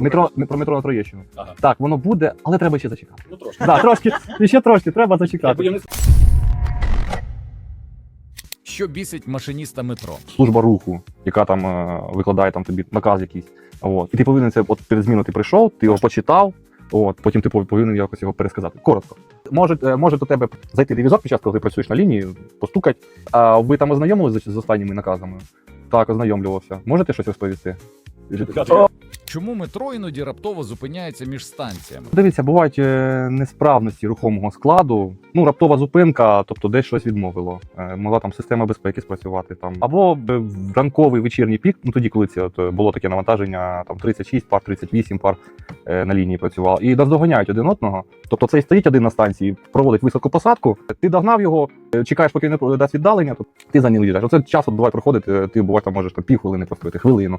Метро, метро, метро на Троєщину. Ага. Так, воно буде, але треба ще зачекати. Ну трошки. Так, трошки, ще трошки, треба зачекати. Що бісить машиніста метро? Служба руху, яка там е, викладає там тобі наказ якийсь. От. І ти повинен це от перед зміною ти прийшов, ти його почитав, от, потім ти повинен якось його пересказати. Коротко. Може, е, може до тебе зайти ревізор під час, коли ти працюєш на лінії, постукать. А ви там ознайомилися з, з останніми наказами? Так, ознайомлювався. Можете щось розповісти? Так. Чому метро іноді раптово зупиняється між станціями? Дивіться, бувають е, несправності рухомого складу. Ну, раптова зупинка, тобто десь щось відмовило. Е, Могла там система безпеки спрацювати там. Або е, ранковий вечірній пік, ну тоді, коли це от, було таке навантаження, там 36 пар, 38 пар на лінії працювало. І наздоганяють один одного. Тобто цей стоїть один на станції, проводить високу посадку, ти догнав його, чекаєш, поки він не дасть віддалення, то ти за ним їдеш. Оце час от буває проходить, ти буває там можеш там півхвилини простояти, хвилину.